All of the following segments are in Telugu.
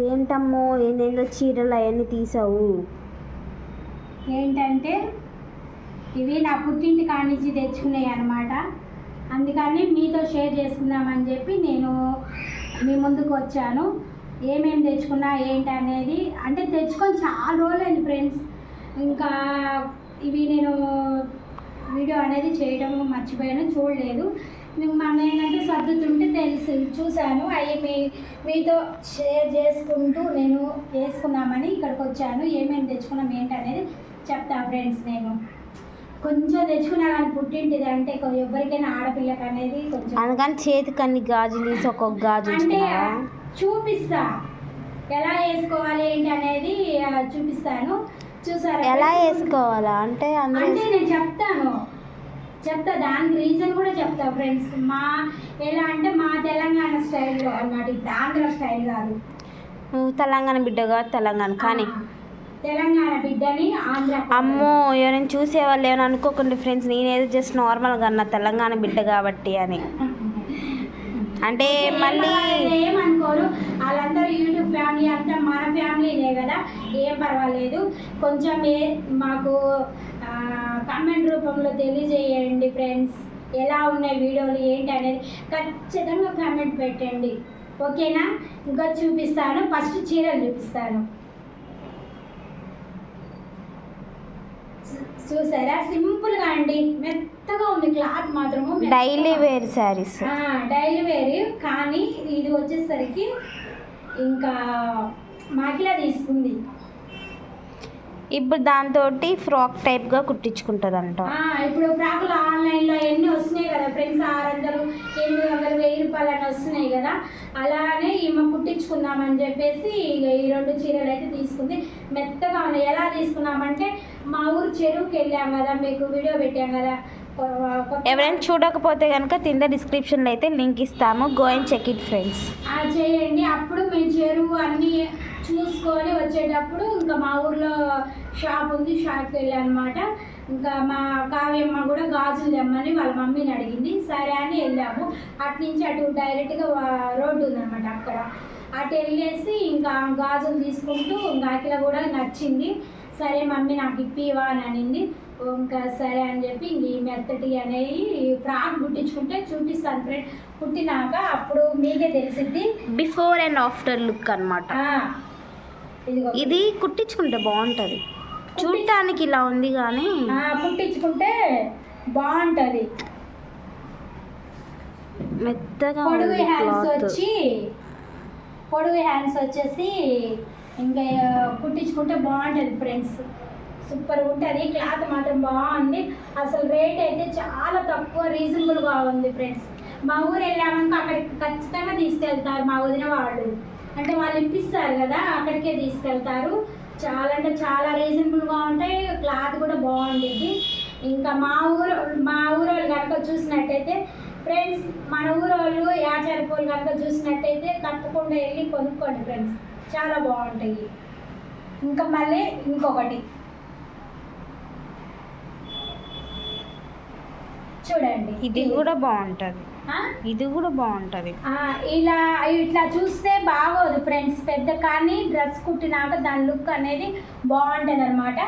ఏంటమ్మో ఏందేందో చీరలు అవన్నీ తీసావు? ఏంటంటే ఇవి నా పుట్టింటి కానించి నుంచి తెచ్చుకున్నాయి అనమాట అందుకని మీతో షేర్ చేసుకుందామని చెప్పి నేను మీ ముందుకు వచ్చాను. ఏమేమి తెచ్చుకున్నా ఏంటి అనేది అంటే తెచ్చుకొని చాలా రోజులైంది ఫ్రెండ్స్. ఇంకా ఇవి నేను వీడియో అనేది చేయడం మర్చిపోయాను చూడలేదు. నేను మన ఏంటంటే సర్దుతుంటే తెలిసి. చూశాను. అవి మీ మీతో షేర్ చేసుకుంటూ నేను వేసుకుందామని ఇక్కడికి వచ్చాను. ఏమేమి తెచ్చుకున్నాం ఏంటి అనేది చెప్తా ఫ్రెండ్స్ నేను. కొంచెం తెచ్చుకున్నా కానీ పుట్టింటిది అంటే ఎవరికైనా ఆడపిల్లకి అనేది కొంచెం అందుకని చేతికి అన్ని గాజులు తీసి ఒక్కొక్క గాజు అంటే? చూపిస్తా. ఎలా వేసుకోవాలి ఏంటి అనేది చూపిస్తాను. చూసారా? ఎలా? వేసుకోవాలా? అంటే అంటే నేను చెప్తాను. చెప్తా దానికి రీజన్ కూడా చెప్తా ఫ్రెండ్స్ మా ఎలా అంటే మా తెలంగాణ స్టైల్లో అన్నమాట ఇప్పుడు ఆంధ్ర స్టైల్ కాదు. తెలంగాణ బిడ్డగా తెలంగాణ కానీ. తెలంగాణ బిడ్డని ఆంధ్ర అమ్మో ఎవరైనా చూసేవాళ్ళు ఏమైనా అనుకోకండి ఫ్రెండ్స్ నేనేదో జస్ట్ నార్మల్గా అన్న తెలంగాణ బిడ్డ కాబట్టి అని. అంటే మళ్ళీ ఏమనుకోరు వాళ్ళందరూ యూట్యూబ్ ఫ్యామిలీ అంతా మన ఫ్యామిలీనే కదా ఏం పర్వాలేదు. కొంచెం ఏ మాకు కామెంట్ రూపంలో తెలియజేయండి ఫ్రెండ్స్ ఎలా ఉన్నాయి వీడియోలు ఏంటి అనేది ఖచ్చితంగా కామెంట్ పెట్టండి. ఓకేనా? ఇంకా చూపిస్తాను. ఫస్ట్ చీరలు చూపిస్తాను. చూసారా? సింపుల్గా అండి. మెత్తగా ఉంది క్లాత్ మాత్రము daily wear saris daily wear కానీ ఇది వచ్చేసరికి ఇంకా మాకిలా తీసుకుంది. ఇప్పుడు దాంతో ఫ్రాక్ టైప్గా కుట్టించుకుంటుందంట. ఆ, ఇప్పుడు ఫ్రాకులు ఆన్లైన్లో ఎన్ని వస్తున్నాయి కదా ఫ్రెండ్స్? ఆరు వందలు ఎనిమిది వందలు వెయ్యి రూపాయలు అని వస్తున్నాయి కదా. అలానే ఈమె కుట్టించుకుందామని చెప్పేసి ఇక ఈ రెండు చీరలు అయితే తీసుకుంది. మెత్తగా ఉన్నాయి. ఎలా తీసుకున్నామంటే మా ఊరు చెరువుకి వెళ్ళాం కదా మీకు వీడియో పెట్టాం కదా. ఎవరైనా చూడకపోతే కనుక కింద డిస్క్రిప్షన్లో అయితే లింక్ ఇస్తాము. Go and check it friends ఆ చేయండి. అప్పుడు మేము చెరువు అన్నీ చూసుకొని వచ్చేటప్పుడు ఇంకా మా ఊర్లో షాప్ ఉంది షాప్కి వెళ్ళాను అనమాట ఇంకా మా కావ్యమ్మ కూడా గాజులు తెమ్మని వాళ్ళ మమ్మీని అడిగింది. సరే అని వెళ్ళాము. అటు నుంచి అటు డైరెక్ట్గా రోడ్డు ఉందన్నమాట అక్కడ. అటు వెళ్ళేసి ఇంకా గాజులు తీసుకుంటూ ఇంకా అఖిల కూడా నచ్చింది. సరే మమ్మీ నాకు ఇప్పివా అని అనింది. ఇంకా సరే అని చెప్పి ఇంక ఈ మెత్తటి అనేవి ఫ్రాక్ కుట్టించుకుంటే చూపిస్తాను ఫ్రెండ్. కుట్టినాక అప్పుడు మీకే తెలిసిద్ది. బిఫోర్ అండ్ ఆఫ్టర్ లుక్ అనమాట ఇది కుట్టించుకుంటే బాగుంటుంది. చూడటానికి ఇలా ఉంది కానీ. ఆ, కుట్టించుకుంటే బాగుంటుంది. మెత్తగా పొడుగు హ్యాండ్స్ వచ్చి పొడుగు హ్యాండ్స్ వచ్చేసి ఇంకా కుట్టించుకుంటే బాగుంటుంది ఫ్రెండ్స్. సూపర్ ఉంటుంది. క్లాత్ మాత్రం బాగుంది. అసలు రేట్ అయితే చాలా తక్కువ రీజనబుల్గా ఉంది ఫ్రెండ్స్. మా ఊరు వెళ్ళామనుకో అక్కడికి ఖచ్చితంగా తీసుకెళ్తారు మా వదిన వాళ్ళు. అంటే వాళ్ళు ఇప్పిస్తారు కదా అక్కడికే తీసుకెళ్తారు. చాలా అంటే చాలా రీజనబుల్గా ఉంటాయి. క్లాత్ కూడా బాగుంటుంది ఇంకా మా ఊరు మా ఊరు వాళ్ళు కనుక చూసినట్టయితే ఫ్రెండ్స్ మన ఊరు వాళ్ళు యాచారపూలు కనుక చూసినట్టయితే తప్పకుండా వెళ్ళి కొనుక్కోండి ఫ్రెండ్స్. చాలా బాగుంటాయి. ఇంకా మళ్ళీ ఇంకొకటి. చూడండి. ఇది కూడా బాగుంటుంది? ఇది కూడా బాగుంటుంది. ఇలా ఇట్లా చూస్తే బాగోదు. ఫ్రెండ్స్ పెద్ద కానీ డ్రెస్ కుట్టినాక దాని లుక్ అనేది బాగుంటుంది అనమాట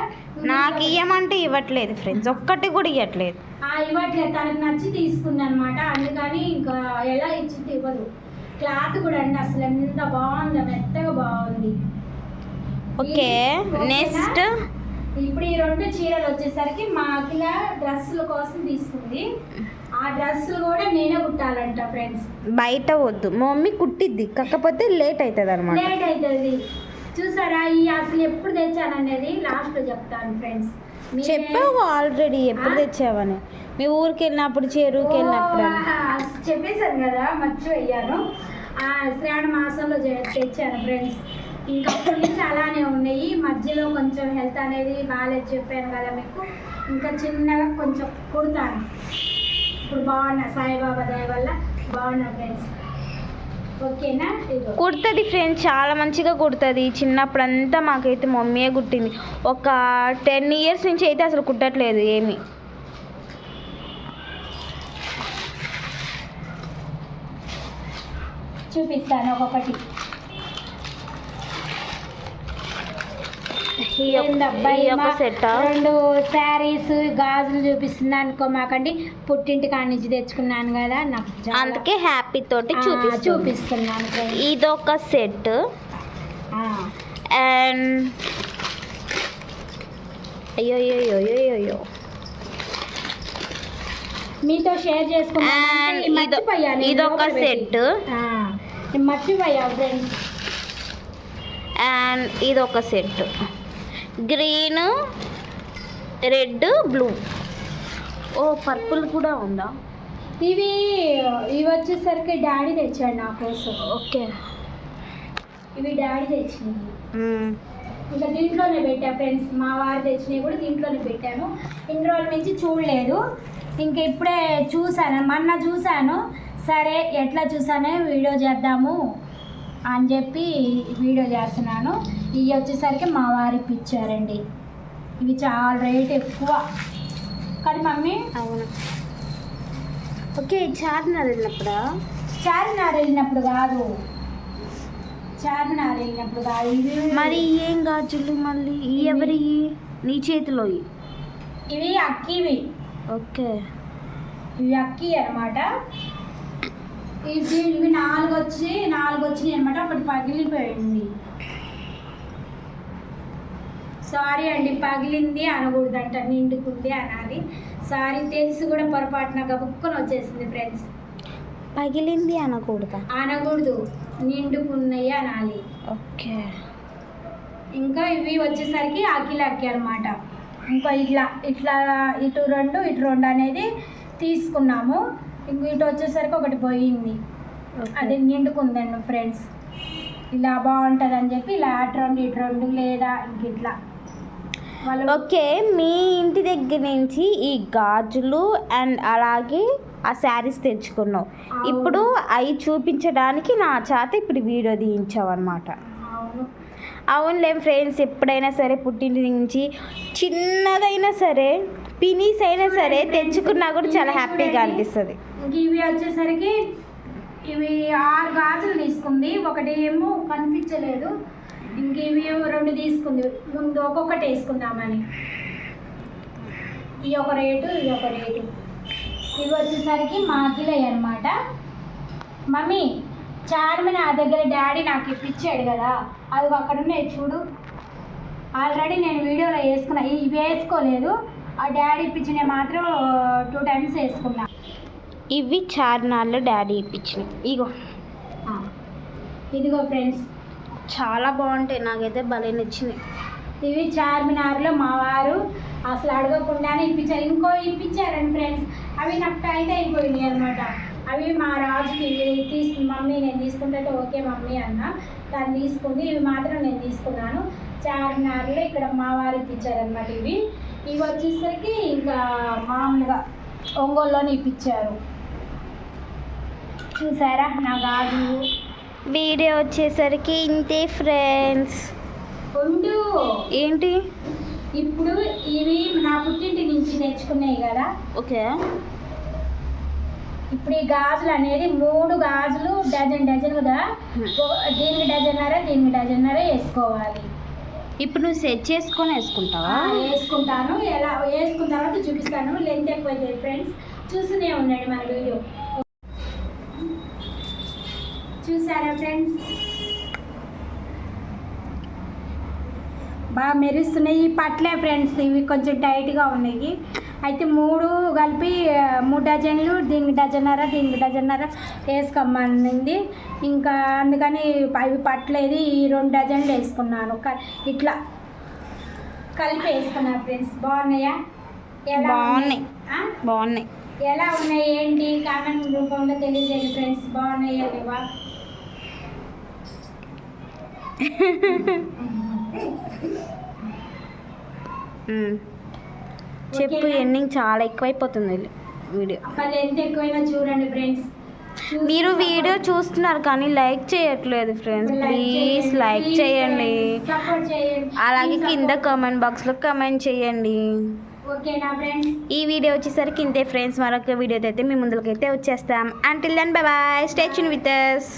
నాకు ఇయ్యమంటే ఇవ్వట్లేదు ఫ్రెండ్స్ ఒక్కటి కూడా ఇవ్వట్లేదు ఇవ్వట్లేదు తనకు నచ్చి తీసుకుంది అనమాట అందుకని ఇంకా ఎలా ఇచ్చింది ఇవ్వదు. క్లాత్ కూడా అండి అసలు ఎంత బాగుందో మెత్తగా బాగుంది. ఓకే? నెక్స్ట్ ఇప్పుడు ఈ రెండు చీరలు వచ్చేసరికి మా అఖిల డ్రెస్సుల కోసం తీసుకుంది. ఆ డ్రెస్సులు కూడా నేనే కుట్టాలంట ఫ్రెండ్స్. బయట వద్దు. మా మమ్మీ కుట్టిద్ది. కాకపోతే లేట్ అవుతుంది అనమాట లేట్ అవుతుంది చూసారా ఈ అసలు ఎప్పుడు తెచ్చాననేది లాస్ట్లో చెప్తాను ఫ్రెండ్స్. చెప్పావు ఆల్రెడీ ఎప్పుడు? తెచ్చావని. మీ ఊరికి వెళ్ళినప్పుడు. చెరువుకి వెళ్ళినప్పుడు చెప్పేశాను కదా మర్చిపోయాను. ఆ, శ్రావణ మాసంలో తెచ్చాను ఫ్రెండ్స్. ఇంకా అప్పటి నుంచి అలానే ఉన్నాయి. మధ్యలో కొంచెం హెల్త్ అనేది బాగాలేదు చెప్పాను కదా మీకు. ఇంకా చిన్నగా కొంచెం కుడతాను. ఇప్పుడు బాగున్నా సాయిబాబా దయ వల్ల బాగున్నా ఫ్రెండ్స్ ఓకేనా. కుడుతుంది ఫ్రెండ్స్ చాలా మంచిగా కుడుతుంది. చిన్నప్పుడు అంతా మాకైతే మమ్మీయే కుట్టింది. ఒక టెన్ ఇయర్స్ నుంచి అయితే అసలు కుట్టట్లేదు ఏమి. చూపిస్తాను ఒక్కొక్కటి. ఈ యొక్క- సెట్టా? రెండు శారీస్ గాజులు చూపిస్తుంది అనుకో మాకండి. పుట్టింటి కాడి నుంచి తెచ్చుకున్నాను కదా నాకు అందుకే హ్యాపీ తోటి చూపిస్తుంది చూపిస్తున్నాను. ఇదొక సెట్. అండ్ అయ్యో అయ్యో అయ్యో అయ్యో మీతో షేర్ చేసుకున్నాను ఇదొక. సెట్. మర్చిపోయా ఫ్రెండ్స్. అండ్ ఇదొక సెట్. Green red blue. ఓ పర్పుల్ కూడా ఉందా? ఇవి ఇవి వచ్చేసరికి డాడీ తెచ్చాడు నా కోసం. ఓకే. ఇవి డాడీ తెచ్చినవి ఇంకా దీంట్లోనే పెట్టా ఫ్రెండ్స్. మా వారు తెచ్చినవి కూడా దీంట్లోనే పెట్టాను. ఇన్ని రోజుల నుంచి చూడలేదు. ఇంక ఇప్పుడే చూసాను మొన్న చూశాను. సరే ఎట్లా చూసానే వీడియో చేద్దాము. అని చెప్పి వీడియో చేస్తున్నాను. ఇవి వచ్చేసరికి మా వారికి ఇచ్చారండి ఇవి చాలా రేట్ ఎక్కువ. కానీ మమ్మీ? అవును. ఓకే చార్మినార్ వెళ్ళినప్పుడా? చార్మినార్ వెళ్ళినప్పుడు కాదు. చార్మినార్ వెళ్ళినప్పుడు కాదు. ఇవి మరి ఏం గాజులు మళ్ళీ? ఎవరి నీ చేతిలో ఇవి. ఇవి అక్కివి. ఓకే. ఇవి అక్కి అనమాట ఇవి ఇవి నాలుగు వచ్చి నాలుగు వచ్చినాయి అనమాట ఒకటి పగిలిపోయింది సారీ అండి పగిలింది అనకూడదంట నిండుకుంది అనాలి. సారీ తెలిసి కూడా పొరపాటున గబుక్కుని వచ్చేసింది ఫ్రెండ్స్ పగిలింది అనకూడదా? అనకూడదు నిండుకున్నాయి అనాలి. ఓకే. ఇంకా ఇవి వచ్చేసరికి అకిలి అక్కి అనమాట ఇంకా ఇట్లా ఇట్లా ఇటు రెండు ఇటు రెండు అనేది తీసుకున్నాము. ఇంక ఇటు వచ్చేసరికి ఒకటి పోయింది. అది నిండుకుందండి ఫ్రెండ్స్. ఇలా బాగుంటుంది అని చెప్పి ఇలా అటు రెండు ఇటు రెండు లేదా ఇంక ఇట్లా. ఓకే మీ ఇంటి దగ్గర నుంచి ఈ గాజులు అండ్ అలాగే ఆ శారీస్ తెచ్చుకున్నావు. ఇప్పుడు అవి చూపించడానికి నా చేత ఇప్పుడు వీడియో తీయించావు అనమాట అవును. అవునులే ఫ్రెండ్స్ ఎప్పుడైనా సరే పుట్టింటి నుంచి చిన్నదైనా సరే పినీస్ అయినా సరే తెచ్చుకున్నా కూడా చాలా హ్యాపీగా అనిపిస్తుంది. ఇంక ఇవి వచ్చేసరికి ఇవి ఆరు గాజులు తీసుకుంది. ఒకటి ఏమో కనిపించలేదు. ఇంక ఇవి ఏమో రెండు తీసుకుంది. ముందు ఒక్కొక్కటి వేసుకుందామని. ఈ ఒక రేటు ఇది ఒక రేటు. ఇవి వచ్చేసరికి మాకిలే అనమాట మమ్మీ చార్మినార్ దగ్గర డాడీ నాకు ఇప్పించాడు కదా. అది అక్కడ ఉన్నాయి చూడు. ఆల్రెడీ నేను వీడియోలో వేసుకున్నా. ఇవి వేసుకోలేదు. ఆ డాడీ ఇప్పించినవి మాత్రం టూ టైమ్స్ వేసుకున్నా. ఇవి చార్మినార్లో డాడీ ఇప్పించినాయి ఇగో. ఇదిగో ఫ్రెండ్స్. చాలా బాగుంటాయి. నాకైతే భలే నచ్చినాయి. ఇవి చార్మినార్లో మా వారు అసలు అడగకుండానే ఇప్పించారు. ఇంకో ఇప్పించారండి ఫ్రెండ్స్. అవి నాకు టైట్ అయిపోయినాయి అనమాట అవి మా రాజుకి తీసు మమ్మీ నేను తీసుకుంటే ఓకే మమ్మీ అన్న. తను తీసుకుంది ఇవి మాత్రం నేను తీసుకున్నాను. చార్మినార్లో ఇక్కడ మా వారు ఇప్పించారనమాట ఇవి. ఇవి వచ్చేసరికి ఇంకా మామూలుగా ఒంగోలులోనే ఇప్పించారు. చూసారా? నా గాజు. వీడియో వచ్చేసరికి ఇంతే ఫ్రెండ్స్. ఉండు ఏంటి? ఇప్పుడు ఇవి నా పుట్టింటి నుంచి తెచ్చుకున్నాయి కదా. ఓకే. ఇప్పుడు ఈ గాజులు అనేది మూడు గాజులు డజన్ డజన్ కదా. దీనికి డజన్నర దీనికి డజన్నర వేసుకోవాలి. ఇప్పుడు నువ్వు సెట్ చేసుకొని వేసుకుంటావా? వేసుకుంటాను. ఎలా వేసుకున్న తర్వాత చూపిస్తాను. లెంత్ ఎక్కువైతే ఫ్రెండ్స్ చూస్తూనే ఉండండి మన వీడియో చూసారా ఫ్రెండ్స్ బాగా మెరుస్తున్నాయి. ఈ పట్లే ఫ్రెండ్స్ ఇవి కొంచెం టైట్గా ఉన్నాయి. అయితే మూడు కలిపి మూడు డజన్లు దీనికి డజన్నర దీనికి డజన్నర వేసుకోమనింది. ఇంకా అందుకని అవి పట్టలేదు. ఈ రెండు డజన్లు వేసుకున్నాను. క- ఇట్లా కలిపి వేసుకున్నాను ఫ్రెండ్స్. బాగున్నాయా? బాగున్నాయి. బాగున్నాయి. ఎలా ఉన్నాయి? ఏంటి? కామెంట్ రూపంలో తెలియజేయండి ఫ్రెండ్స్. బాగున్నాయా లేవా. చెప్పు? ఎండింగ్ చాలా ఎక్కువైపోతుంది వీడియో. మళ్ళీ ఎంత ఎక్కువైనా చూడండి ఫ్రెండ్స్. మీరు వీడియో చూస్తున్నారు కానీ లైక్ చేయట్లేదు ఫ్రెండ్స్. ప్లీజ్ లైక్ చేయండి. అలాగే కింద. కామెంట్ బాక్స్లో కమెంట్ చేయండి. ఈ వీడియో వచ్చేసరికి ఇంతే ఫ్రెండ్స్. మరొక వీడియోతో అయితే మీ ముందుకైతే వచ్చేస్తాం. Until then bye bye stay tuned with us